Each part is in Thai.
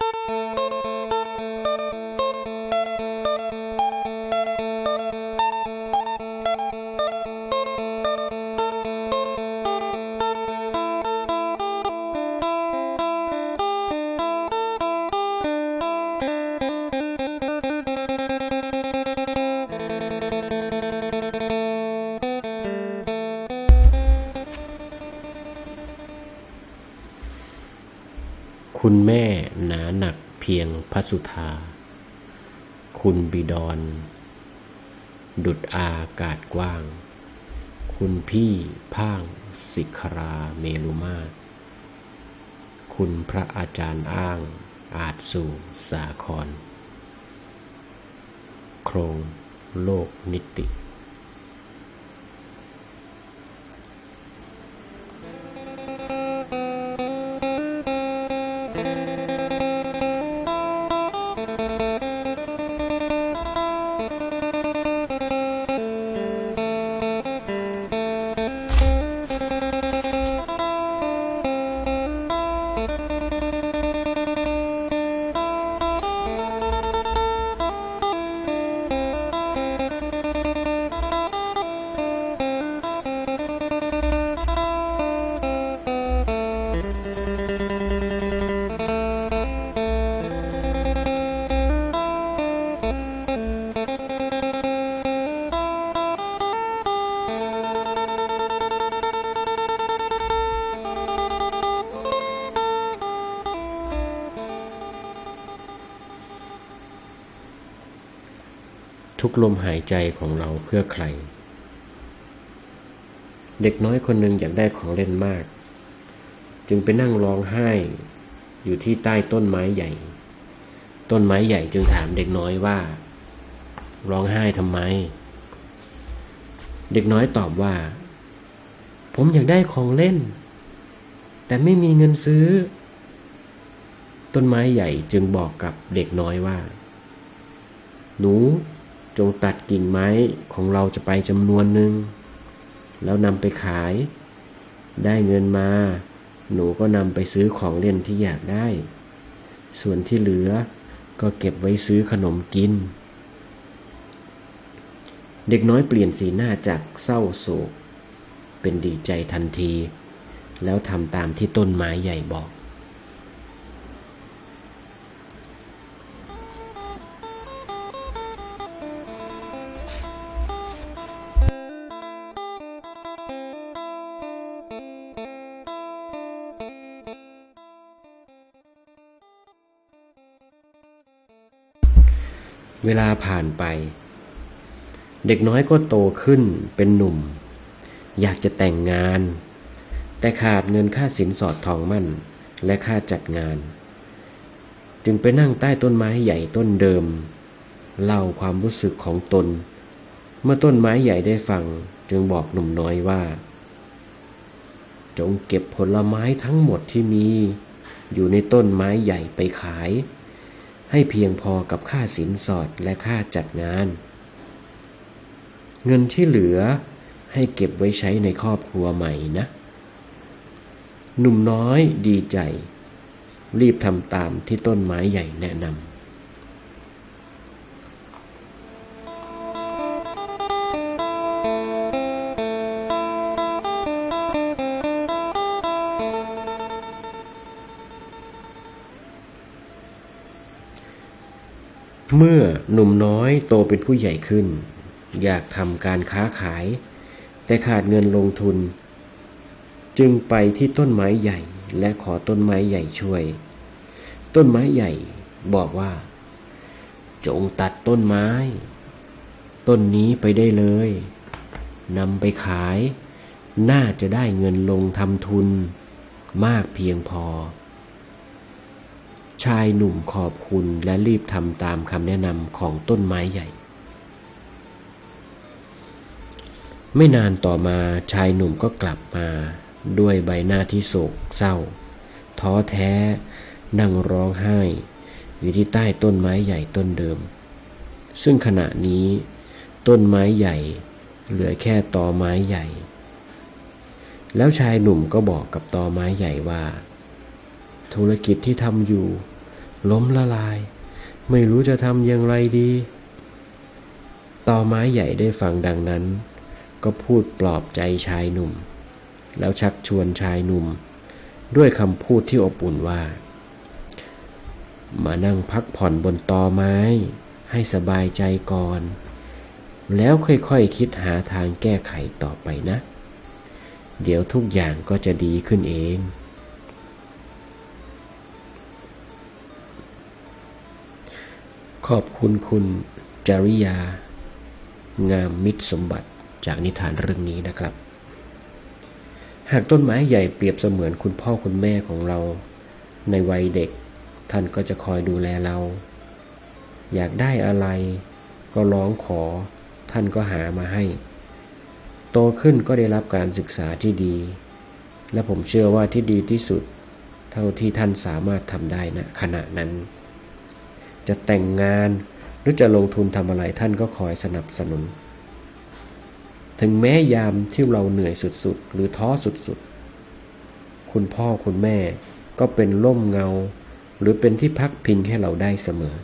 Música คุณแม่หนาหนักเพียงพระสุธา คุณบิดรดุดอากาศกว้าง คุณพี่พ่างสิกราเมลุมาตคุณพระอาจารย์อ้างอาจสู่สาคร โครงโลกนิติ ทุกลมหายใจของเราเพื่อใคร เด็กน้อยคนหนึ่งอยากได้ของเล่นมาก จึงไปนั่งร้องไห้ อยู่ที่ใต้ต้นไม้ใหญ่ ต้นไม้ใหญ่จึงถามเด็กน้อยว่า ร้องไห้ทำไม เด็กน้อยตอบว่า ผมอยากได้ของเล่น แต่ไม่มีเงินซื้อ ต้นไม้ใหญ่จึงบอกกับเด็กน้อยว่า หนู จงตัดกิ่งไม้ของเราจะไปจำนวนหนึ่งแล้วนำไปขาย ได้เงินมา หนูก็นำไปซื้อของเล่นที่อยากได้ ส่วนที่เหลือก็เก็บไว้ซื้อขนมกิน เด็กน้อยเปลี่ยนสีหน้าจากเศร้าโศก เป็นดีใจทันที แล้วทำตามที่ต้นไม้ใหญ่บอก เวลาผ่านไป เด็กน้อยก็โตขึ้นเป็นหนุ่ม อยากจะแต่งงาน แต่ขาดเงินค่าสินสอดทองมั่นและค่าจัดงาน จึงไปนั่งใต้ต้นไม้ใหญ่ต้นเดิม เล่าความรู้สึกของตน เมื่อต้นไม้ใหญ่ได้ฟัง จึงบอกหนุ่มน้อยว่า จงเก็บผลไม้ทั้งหมดที่มี อยู่ในต้นไม้ใหญ่ไปขาย ให้เพียงพอกับค่าสินสอดและค่าจัดงาน เงินที่เหลือให้เก็บไว้ใช้ในครอบครัวใหม่นะ หนุ่มน้อยดีใจ รีบทำตามที่ต้นไม้ใหญ่แนะนำ เมื่อหนุ่มน้อยโตเป็นผู้ใหญ่ขึ้น อยากทำการค้าขาย แต่ขาดเงินลงทุน จึงไปที่ต้นไม้ใหญ่และขอต้นไม้ใหญ่ช่วย ต้นไม้ใหญ่บอกว่า จงตัดต้นไม้ ต้นนี้ไปได้เลยนำไปขาย น่าจะได้เงินลงทำทุน มากเพียงพอ ชายหนุ่มขอบคุณและรีบทำตามคำแนะนำของต้นไม้ใหญ่ ไม่นานต่อมาชายหนุ่มก็กลับมา ด้วยใบหน้าที่โศกเศร้า ท้อแท้ นั่งร้องไห้ อยู่ที่ใต้ต้นไม้ใหญ่ต้นเดิม ซึ่งขณะนี้ ต้นไม้ใหญ่ เหลือแค่ตอไม้ใหญ่ แล้วชายหนุ่มก็บอกกับตอไม้ใหญ่ว่าธุรกิจที่ทำอยู่ ล้มละลาย ไม่รู้จะทำอย่างไรดีต่อไม้ใหญ่ได้ฟังดังนั้น ก็พูดปลอบใจชายหนุ่ม แล้วชักชวนชายหนุ่ม ด้วยคำพูดที่อบอุ่นว่า มานั่งพักผ่อนบนตอไม้ ให้สบายใจก่อน แล้วค่อยๆคคิดหาทางแก้ไขต่อไปนะ เดี๋ยวทุกอย่างก็จะดีขึ้นเอง ขอบคุณคุณจริยา งามมิตรสมบัติจากนิทานเรื่องนี้นะครับ หากต้นไม้ใหญ่เปรียบเสมือนคุณพ่อคุณแม่ของเรา ในวัยเด็ก ท่านก็จะคอยดูแลเรา อยากได้อะไร ก็ร้องขอ ท่านก็หามาให้ โตขึ้นก็ได้รับการศึกษาที่ดี และผมเชื่อว่าที่ดีที่สุด เท่าที่ท่านสามารถทำได้นะขณะนั้น จะแต่งงานหรือจะลงทุนทำอะไรท่านก็คอยสนับสนุน ถึงแม้ยามที่เราเหนื่อยสุดๆ หรือท้อสุดๆ คุณพ่อคุณแม่ก็เป็นร่มเงา หรือเป็นที่พักพิงให้เราได้เสมอ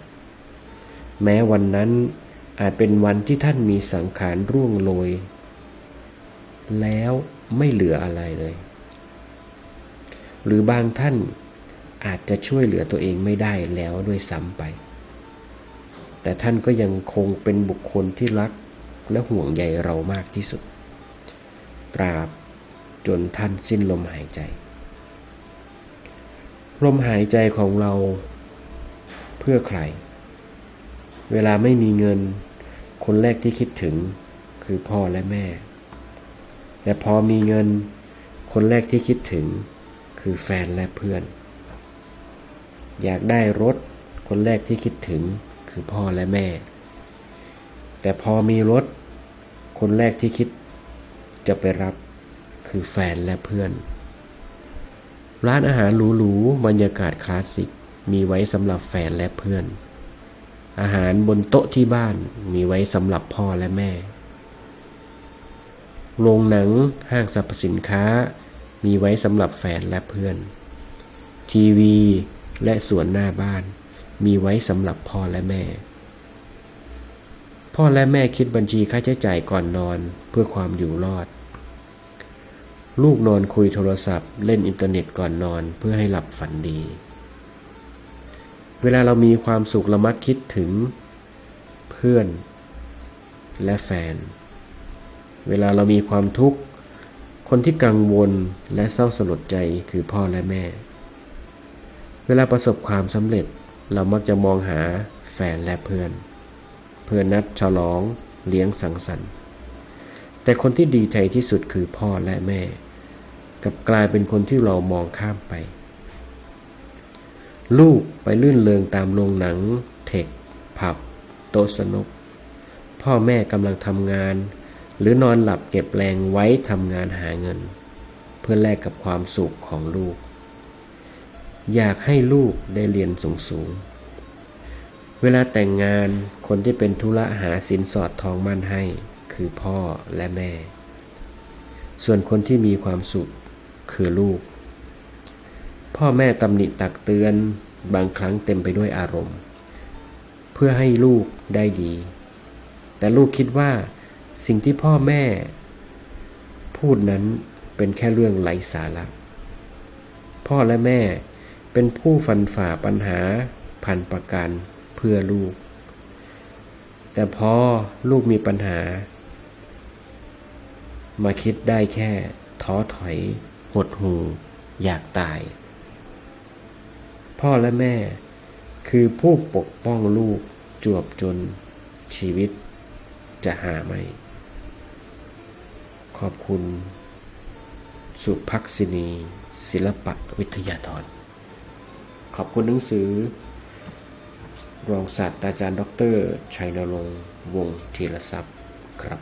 แม้วันนั้นอาจเป็นวันที่ท่านมีสังขารร่วงโรย แล้วไม่เหลืออะไรเลย หรือบางท่านอาจจะช่วยเหลือตัวเองไม่ได้แล้วด้วยซ้ำไป แต่ท่านก็ยังคงเป็นบุคคลที่รักและห่วงใยเรามากที่สุด ตราบจนท่านสิ้นลมหายใจ ลมหายใจของเราเพื่อใคร เวลาไม่มีเงิน คนแรกที่คิดถึงคือพ่อและแม่ แต่พอมีเงิน คนแรกที่คิดถึงคือแฟนและเพื่อน อยากได้รถ คนแรกที่คิดถึง คือพ่อและแม่ แต่พอมีรถ คนแรกที่คิดจะไปรับคือแฟนและเพื่อน ร้านอาหารหรูๆบรรยากาศคลาสสิกมีไว้สำหรับแฟนและเพื่อน อาหารบนโต๊ะที่บ้านมีไว้สำหรับพ่อและแม่ โรงหนังห้างสรรพสินค้า มีไว้สำหรับแฟนและเพื่อน ทีวีและสวนหน้าบ้าน มีไว้สำหรับพ่อและแม่ พ่อและแม่คิดบัญชีค่าใช้จ่ายก่อนนอนเพื่อความอยู่รอด ลูกนอนคุยโทรศัพท์ เล่นอินเทอร์เน็ตก่อนนอนเพื่อให้หลับฝันดี เวลาเรามีความสุขเรามักคิดถึง เพื่อน และแฟน เวลาเรามีความทุกข์คนที่กังวลและเศร้าสลดใจคือพ่อและแม่ เวลาประสบความสำเร็จ เรามักจะมองหาแฟนและเพื่อน เพื่อนนัดฉลองเลี้ยงสังสรรค์ แต่คนที่ดีใจที่สุดคือพ่อและแม่ กับกลายเป็นคนที่เรามองข้ามไป ลูกไปลื่นเลงตามโรงหนัง เทค ผับ โต๊ะสนุก พ่อแม่กำลังทำงาน หรือนอนหลับเก็บแรงไว้ทำงานหาเงิน เพื่อแลกกับความสุขของลูก อยากให้ลูกได้เรียนสูงสูง เวลาแต่งงานคนที่เป็นธุระหาสินสอดทองมั่นให้ คือพ่อและแม่ ส่วนคนที่มีความสุขคือลูก พ่อแม่ตำหนิตักเตือนบางครั้งเต็มไปด้วยอารมณ์ เพื่อให้ลูกได้ดี แต่ลูกคิดว่าสิ่งที่พ่อแม่ พูดนั้นเป็นแค่เรื่องไร้สาระ พ่อและแม่ เป็นผู้ฟันฝ่าปัญหาพันประกันเพื่อลูก แต่พอลูกมีปัญหา มาคิดได้แค่ท้อถอย หดหู่อยากตาย พ่อและแม่คือผู้ปกป้องลูกจวบจนชีวิตจะหาไม่ ขอบคุณ สุภักษินี ศิลปะวิทยาธร ขอบคุณหนังสือ รองศาสตราจารย์ดอกเตอรชัยนรงค์วงศ์ธีรทรัพย์ครับ